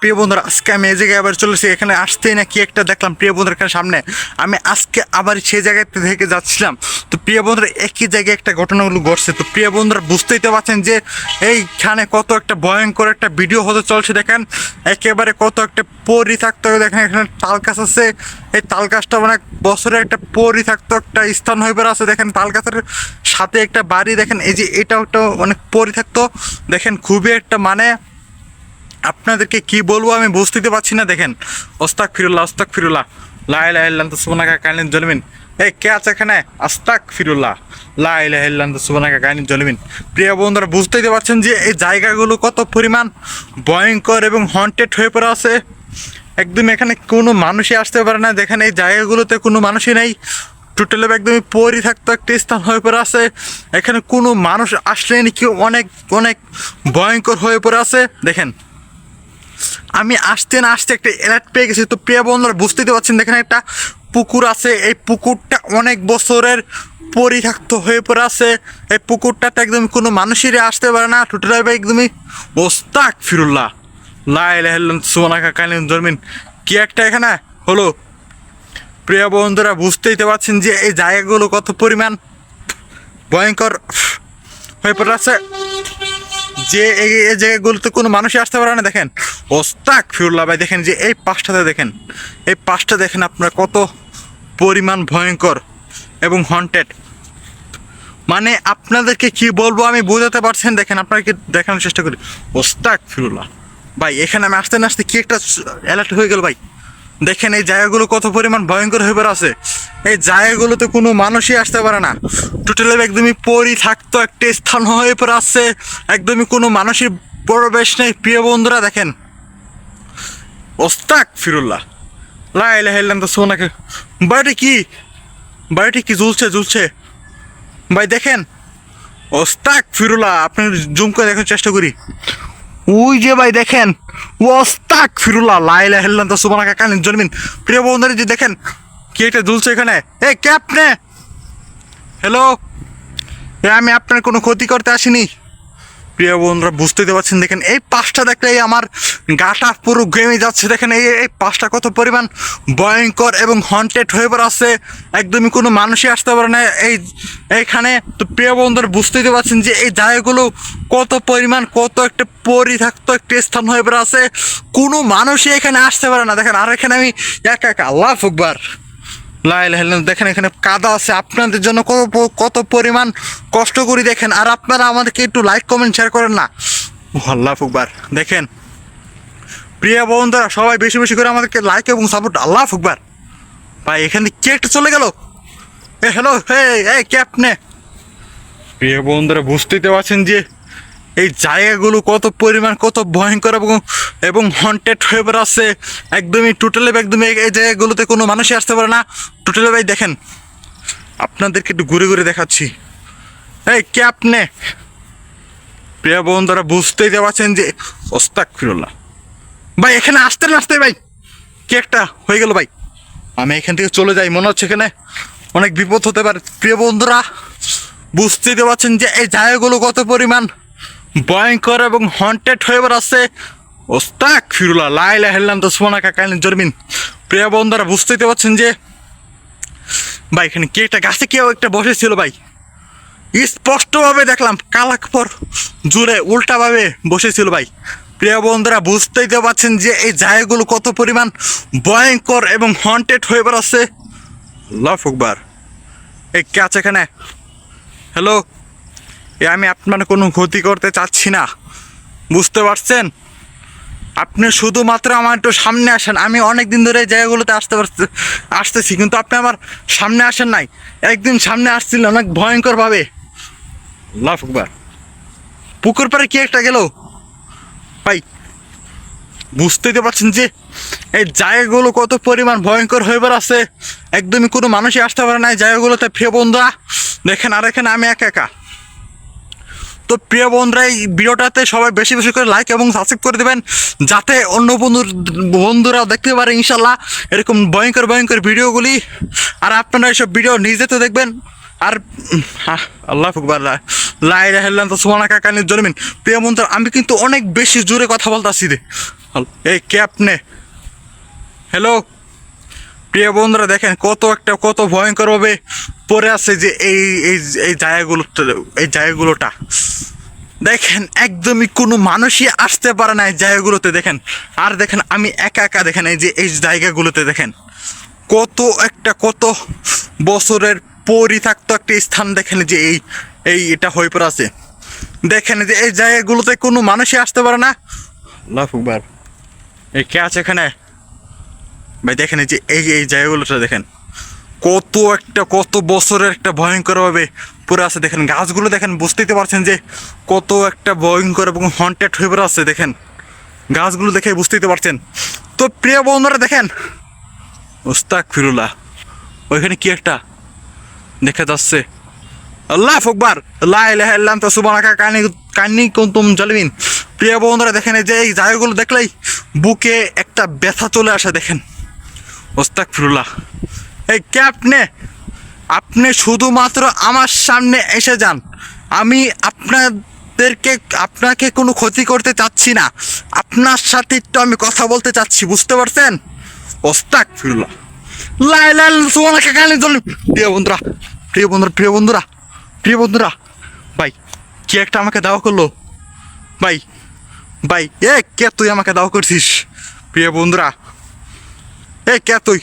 প্রিয় বন্ধুরা, আজকে আমি এই জায়গায় আবার চলে চলেছি এখানে আসতেই না কি একটা দেখলাম প্রিয় বন্ধুর এখানে সামনে। আমি আজকে আবার সেই জায়গাতে থেকে যাচ্ছিলাম। তো প্রিয় বন্ধুরা, একই জায়গায় একটা ঘটনাগুলো ঘটছে। তো প্রিয় বন্ধুরা, বুঝতেই তো পারছেন যে এইখানে কত একটা ভয়ঙ্কর একটা ভিডিও হতে চলছে। দেখেন, একেবারে কত একটা পরি থাকতে দেখেন, এখানে তাল গাছ আছে। এই তাল গাছটা অনেক বছরের একটা পরি থাকতো একটা স্থান হয়ে আছে দেখেন, তাল গাছের সাথে একটা বাড়ি। দেখেন, এই যে এটাও একটা অনেক পরি থাকতো। দেখেন, খুবই একটা মানে আপনাদেরকে কি বলব আমি বুঝতে পারছি না, দেখেন। ওস্তাক ফিরুল্লাহ ওস্তাক ফিরুল্লাহ লাই লাই তো সুবনাকা কাইলেন জলমিন। এই কে আছে এখানে? আস্তাক ফিরুল্লাহ লাই লাই তো সুবনাকা কাইলেন জলমিন। প্রিয় বন্ধুরা, বুঝতেই পারছেন যে এই জায়গাগুলো কত পরিমাণ ভয়ঙ্কর এবং হন্টেড হয়ে পড়ে আছে। একদম এখানে কোনো মানুষই আসতে পারে না। দেখেন এই জায়গাগুলোতে কোনো মানুষই নেই। টোটাল একদমই পরি থাকতো একটা স্থান হয়ে পড়ে আছে। এখানে কোনো মানুষ আসলে নাকি অনেক অনেক ভয়ঙ্কর হয়ে পড়ে আছে। দেখেন। আমি আসতে না আসতে একটা অ্যালার্ট পেয়ে গেছি। তো প্রিয় বন্ধুরা, বুঝতেই পারছেন এখানে একটা পুকুর আছে। এই পুকুরটা অনেক বছরের পরিত্যক্ত হয়ে পড়ে আছে। এই পুকুরটাতে একদম কোনো মানুষেরই আসতে পারে না। টোটাল একদমই ওস্তাক ফিরুল্লাহ। লাই লাহিল্লাম সুমানাকা কালিন জরমিন। কি একটা এখানে হলো? প্রিয় বন্ধুরা, বুঝতেই তো পারছেন যে এই জায়গাগুলো কত পরিমাণ ভয়ঙ্কর হয়ে পড়ে আছে। যে এই জায়গাগুলোতে কোনো মানুষই আসতে পারে না, দেখেন। ওস্তাক ফিরুল্লাহ ভাই, দেখেন যে এই পাশটাতে দেখেন, এই পাশটা দেখেন আপনার কত পরিমাণ ভয়ঙ্কর এবং হন্টেড মানে আপনাদেরকে কি বলব আমি বোঝাতে পারছেন, দেখেন আপনাকে দেখানোর চেষ্টা করি। ওস্তাক ফিরুল্লাহ ভাই, এখানে আমি আসতে না আসতে কি একটা অ্যালার্ট হয়ে গেল ভাই? দেখেন এই জায়গাগুলো কত পরিমাণ ভয়ঙ্কর হয়ে আছে এই জায়গাগুলোতে কোনো মানুষই আসতে পারে না। টোটালি একদমই পরি থাকতো একটা স্থান হয়ে পড়ে আছে একদমই কোনো মানুষের প্রবেশ নেই। প্রিয় বন্ধুরা, দেখেন। ওস্তাক ফিরুল্লাহ। লাইলা হেললাম তো সোনাকে। বাড়িটি কি? বাড়িটি কি ঝুলছে ঝুলছে ভাই, দেখেন। ওস্তাক ফিরুল্লাহ, আপনি জুম করে দেখার চেষ্টা করি। ওই যে ভাই দেখেন ওস্তাক ফিরুল্লাহ লাইলা হেললাম তো সুবানা কাকালীন জন্মিন। প্রিয় বন্ধুরা যে দেখেন, কি এটা দুলছে এখানে? এ, কে আপনি? হ্যালো আমি আপনার কোনো ক্ষতি করতে আসিনি। প্রিয় বন্ধুরা বুঝতে তো পারছেন, দেখেন এই পাঁচটা দেখলেই আমার গাটা পুরো গেমে যাচ্ছে। দেখেন এই এই পাঁচটা কত পরিমাণ ভয়ঙ্কর এবং হন্টেড হয়ে পড়ে আছে একদমই কোনো মানুষই আসতে পারে না। এই, এইখানে তো প্রিয় বন্ধুরা, বুঝতেই পারছেন যে এই জায়গাগুলো কত পরিমাণ, কত একটা পরি থাকতো একটা স্থান হয়ে পড়ে আছে কোনো মানুষই এখানে আসতে পারে না। দেখেন, আর এখানে আমি একা একা, আল্লাহ ফুকবার দেখেন এখানে কাদা আছে। আপনাদের জন্য কত কত পরিমাণ কষ্ট করি দেখেন। আর আপনারা আমাদেরকে একটু লাইক কমেন্ট শেয়ার করেন না? আল্লাহ ফুকবার দেখেন, প্রিয় বন্ধুরা, সবাই বেশি বেশি করে আমাদেরকে লাইক এবং সাপোর্ট আল্লাহ ফুকবার ভাই, এখান থেকে কে একটা চলে গেল? এ হ্যালো হে এই, কে আপনি? প্রিয় বন্ধুরা, বুঝতেই তো পারছেন যে এই জায়গাগুলো কত পরিমাণ, কত ভয়ঙ্কর এবং এবং হন্টেড হয়ে বেড়াচ্ছে একদমই টোটালি একদমই এই- জায়গাগুলোতে কোনো মানুষই আসতে পারে না। টোটালি ভাই, দেখেন, আপনাদেরকে একটু ঘুরে ঘুরে দেখাচ্ছি। এই, কে আপনি? প্রিয় বন্ধুরা, বুঝতেই পারছেন যে ওস্তাক ফিরুল্লাহ ভাই, এখানে আসতে না আসতে ভাই। কি একটা হয়ে গেল ভাই। আমি এখান থেকে চলে যাই, মনে হচ্ছে এখানে অনেক বিপদ হতে পারে। প্রিয় বন্ধুরা, বুঝতেই তো পারছেন যে, এই জায়গাগুলো কত পরিমাণ। ভয়ঙ্কর এবং হন্টেড হয়ে বেড়াচ্ছে। ওস্তাক ফিরুল্লাহ লাইলা হেললাম তো সোনা কাকাইলেন জরমিন। প্রিয় বন্ধুরা বুঝতেই পারছেন যে, ভাই, এখানে কে একটা গাছে কেউ একটা বসেছিল, ভাই। স্পষ্টভাবে দেখলাম কালাক পর জুড়ে উল্টাভাবে বসেছিল, ভাই। প্রিয় বন্ধুরা বুঝতেই তো পারছেন যে, এই জায়গাগুলো কত পরিমাণ ভয়ঙ্কর এবং হন্টেড হয়ে বেড়াচ্ছে। লফ একবার এই কে আছে এখানে হ্যালো আমি আপনার কোনো ক্ষতি করতে চাচ্ছি না। বুঝতে পারছেন? আপনি শুধুমাত্র আমার একটু সামনে আসেন। আমি অনেক দিন ধরে এই জায়গাগুলোতে আসতে পারছি আসতেছি কিন্তু আপনি আমার সামনে আসেন নাই। একদিন সামনে আসছিলেন অনেক ভয়ঙ্করভাবে। লাফ একবার পুকুর পাড়ে কি একটা গেল? ভাই বুঝতেই তো পারছেন যে এই জায়গাগুলো কত পরিমাণ ভয়ঙ্কর হয়ে বেড়াচ্ছে। একদমই কোনো মানুষই আসতে পারে না এই জায়গাগুলোতে প্রিয় বন্ধুরা। দেখেন আর এখানে আমি একা একা। তো প্রিয় বন্ধুরা, এই ভিডিওটাতে সবাই বেশি বেশি করে লাইক এবং সাবস্ক্রাইব করে দেবেন, যাতে অন্য বন্ধুর, বন্ধুরাও দেখতে পারে ইনশাল্লাহ এরকম ভয়ঙ্কর ভয়ঙ্কর ভিডিওগুলি। আর আপনারা এইসব ভিডিও নিজে তো দেখবেন, আর আল্লাহ ফুকবার লাই রাহেল্লাম তো সোনা কাকানির জন্মিন প্রিয় বন্ধুরা, আমি কিন্তু অনেক বেশি জোরে কথা বলতেছি রে। এই কে আপনি? হ্যালো প্রিয় বন্ধুরা, দেখেন কত একটা, কত ভয়ঙ্কর ভাবে পড়ে আছে যে এই এই জায়গাগুলো, এই জায়গাগুলোটা। দেখেন, একদমই কোনো মানুষই আসতে পারে না এই জায়গাগুলোতে, দেখেন। আর দেখেন, আমি একা একা দেখেন এই যে, এই জায়গাগুলোতে, দেখেন। কত একটা, কত বছরের পরিত্যক্ত একটা স্থান দেখেন যে এই এই এটা হয়ে পড়ে আছে। দেখেন যে এই জায়গাগুলোতে কোনো মানুষই আসতে পারে না। আল্লাহ আকবার। এই কে আছে এখানে? ভাই, দেখেন এই যে, এই এই জায়গাগুলোটা দেখেন। কত একটা, কত বছরের একটা ভয়ঙ্করভাবে পুরো আছে। দেখেন, গাছগুলো দেখেন, বুঝতেই তো পারছেন যে কত একটা ভয়ঙ্কর এবং হন্টেড হয়ে পড়ে আছে, দেখেন। গাছগুলো দেখে বুঝতেই তো পারছেন। তো প্রিয় বন্ধুরা, দেখেন। ওস্তাক ফিরুল্লাহ ওইখানে কি একটা দেখা যাচ্ছে। আল্লাহ ফকবার ইল্লা আনতা সুবহানাকা কানি, কান্নি কুনতুম জালিমিন। প্রিয় বন্ধুরা, দেখেন এই যে, এই জায়গাগুলো দেখলেই বুকে একটা ব্যথা চলে আসে, দেখেন। ওস্তাক ফিরুল্লাহ এই কে আপনি আপনি শুধুমাত্র আমার সামনে এসে যান। আমি আপনাদেরকে, আপনাকে কোনো ক্ষতি করতে চাচ্ছি না। আপনার সাথে একটু আমি কথা বলতে চাচ্ছি, বুঝতে পারছেন? ওস্তাক ফিরুল্লাহ লাই লাই সোনাকে কানে প্রিয় বন্ধুরা প্রিয় বন্ধুরা প্রিয় বন্ধুরা প্রিয় বন্ধুরা, ভাই, কি একটা আমাকে দাওয়া করল? ভাই ভাই, এ, কে তুই আমাকে দাওয়া করছিস? প্রিয় বন্ধুরা এ, কে তুই?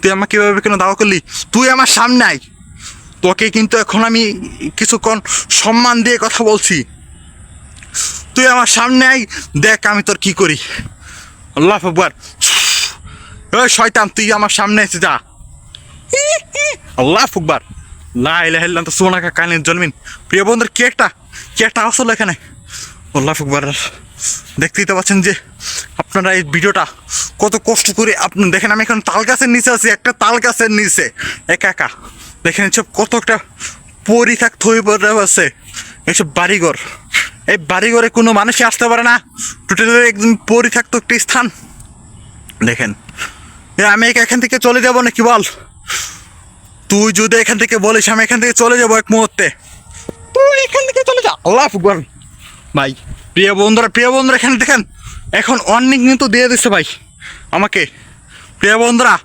তুই আমাকে এভাবে কেন দাওয়া করলি? তুই আমার সামনে আয়। তোকে কিন্তু এখন আমি কিছুক্ষণ সম্মান দিয়ে কথা বলছি। তুই আমার সামনে আয়, দেখ আমি তোর কি করি। আল্লাহ আকবার। ওই শয়তান, তুই আমার সামনে এসে যা। আল্লাহ ফুকবার লা ইলাহা ইল্লা আনতা সুবহানাকা কানিন জলমিন প্রিয় বন্ধুর, কি একটা? আসলো এখানে? আল্লাহ ফুকবার দেখতেই তো পাচ্ছেন যে আপনারা এই ভিডিওটা কত কষ্ট করে আপনি দেখেন, আমি এখন তাল গাছের নিচে আছি, একটা তাল গাছের নিচে। একা একা। দেখেন এসব কত একটা পরিত্যক্ত হয়ে পড়ে আছে। এইসব বাড়িঘর। এই বাড়িঘরে কোনো মানুষই আসতে পারে না। টোটালি একদম পরিত্যক্ত একটা স্থান। দেখেন। আমি এখান থেকে চলে যাব নাকি বল? তুই যদি এখান থেকে বলিস, আমি এখান থেকে চলে যাব এক মুহূর্তে। তুই এখান থেকে চলে যা। আল্লাহ ভাই, প্রিয় বন্ধুরা প্রিয় বন্ধুরা, এখানে দেখেন এখন অনেক কিন্তু দিয়ে দিচ্ছে ভাই। আমাকে। প্রিয় বন্ধুরা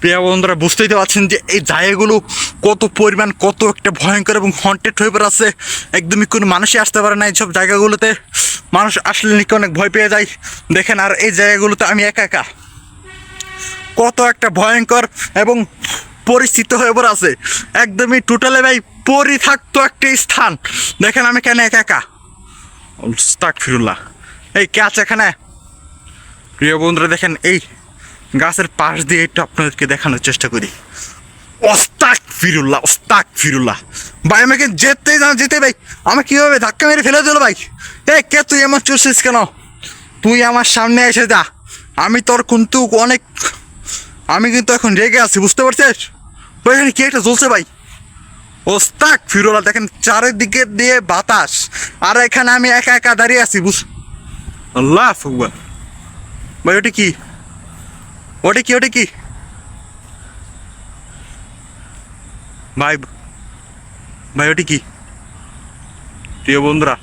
প্রিয় বন্ধুরা, বুঝতেই তো পারছেন যে এই জায়গাগুলো কত পরিমাণ, কত একটা ভয়ঙ্কর এবং হন্টেড হয়ে পড়ে আছে একদমই কোনো মানুষই আসতে পারে না এইসব জায়গাগুলোতে। মানুষ আসলে নাকি অনেক ভয় পেয়ে যায়। দেখেন, আর এই জায়গাগুলোতে আমি একা একা। কত একটা ভয়ঙ্কর এবং পরিস্থিতি হয়ে পড়ে আছে একদমই টোটালে ভাই পরিথাক্ত একটা স্থান। দেখেন, আমি কেন একা একা? ফিরুল্লাহ এই কে আছে এখানে? প্রিয় বন্ধুরা, দেখেন এই গাছের পাশ দিয়ে একটু আপনাদেরকে দেখানোর চেষ্টা করি। ওস্তাক ফিরুল্লাহ ওস্তাক ফিরুল্লাহ ভাই, আমাকে যেতে না, যেতে ভাই। আমাকে কীভাবে ধাক্কা মেরে ফেলে দিল ভাই? এ, কে তুই আমার চুষছিস কেন? তুই আমার সামনে এসে যা। আমি তোর কিন্তু অনেক, আমি কিন্তু এখন রেগে আছি, বুঝতে পারছিস? ওই এখানে কি একটা জ্বলছে ভাই? ওস্তাক ফিরুল্লাহ দেখেন চারিদিকে দিয়ে বাতাস। আর এখানে আমি একা একা দাঁড়িয়ে আছি, বুঝ আল্লাহ ফুকবার ভাই, ওটা কি? ওটা কি ওটা কি? ভাই ভাই, ওটা কি? প্রিয় বন্ধুরা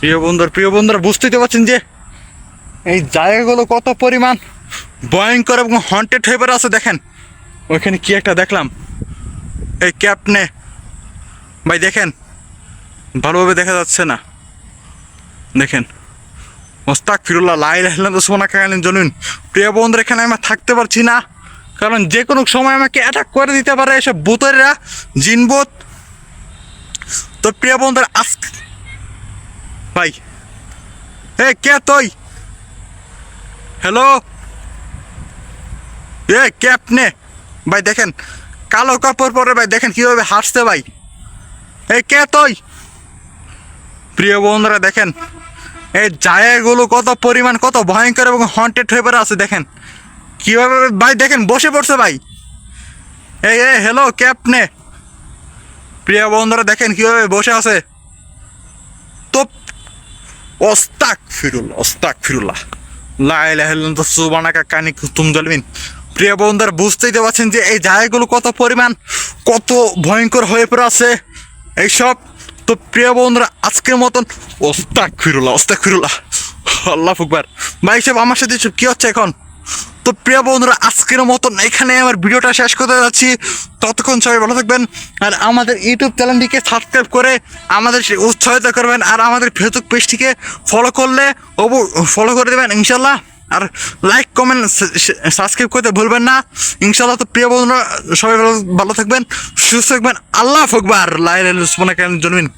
প্রিয় বন্ধুরা প্রিয় বন্ধুরা, বুঝতেই পারছেন যে এই জায়গাগুলো কত পরিমাণ ভয়ঙ্কর এবং হন্টেড হয়ে পড়ে আছে, দেখেন। ওইখানে কি একটা দেখলাম। এই ক্যাপ নে ভাই, দেখেন। ভালোভাবে দেখা যাচ্ছে না। দেখেন। মোস্তাক ফিরুল্লাহ লাই রাখলেন তো সোনা খাইলেন জনুন প্রিয় বন্ধুরা, এখানে আমি থাকতে পারছি না। কারণ যে কোনো সময় আমাকে অ্যাটাক করে দিতে পারে এসব বুতরেরা জিনবোধ তো প্রিয় বন্ধুরা আস ভাই, এ, কে তুই? হ্যালো এ, কে আপনি? ভাই, দেখেন, কালো কাপড় পরে, ভাই, দেখেন কীভাবে হাসছে ভাই। এ, কে তুই? প্রিয় বন্ধুরা, দেখেন এই জায়গাগুলো কত পরিমাণ, কত ভয়ঙ্কর এবং হন্টেড হয়ে পড়ে আছে, দেখেন। কীভাবে ভাই, দেখেন, বসে পড়ছে ভাই। এই এ হ্যালো কে আপনি প্রিয় বন্ধুরা, দেখেন কীভাবে বসে আছে। তো ওস্তাক ফিরুল্লাহ ওস্তাক ফিরুল্লাহ লাইলাহিল্লাহ সুবানাকা কানি তুম জলমিন। প্রিয় বন্ধুরা, বুঝতেই তো পারছেন যে এই জায়গাগুলো কত পরিমাণ, কত ভয়ঙ্কর হয়ে পড়ে আছে। এইসব তো প্রিয় বন্ধুরা, আজকের মতন ওস্তাক ফিরুল্লাহ ওস্তাক ফিরুল্লাহ। আল্লাহ ফুকবার ভাই সব আমার সাথে এসব কি হচ্ছে এখন? তো প্রিয় বন্ধুরা, আজকের মতন এখানে আমার ভিডিওটা শেষ করতে যাচ্ছি। ততক্ষণ সবাই ভালো থাকবেন আর আমাদের ইউটিউব চ্যানেলটিকে সাবস্ক্রাইব করে আমাদের উৎসাহিত করবেন আর আমাদের ফেসবুক পেজটিকে ফলো করলে অবু ফলো করে দেবেন ইনশাল্লাহ আর লাইক কমেন্ট সাবস্ক্রাইব করতে ভুলবেন না। ইনশাআল্লাহ তো প্রিয় বন্ধুরা, সবাই ভালো থাকবেন, সুস্থ থাকবেন। আল্লাহ ফকবার লাইল জন্মিন।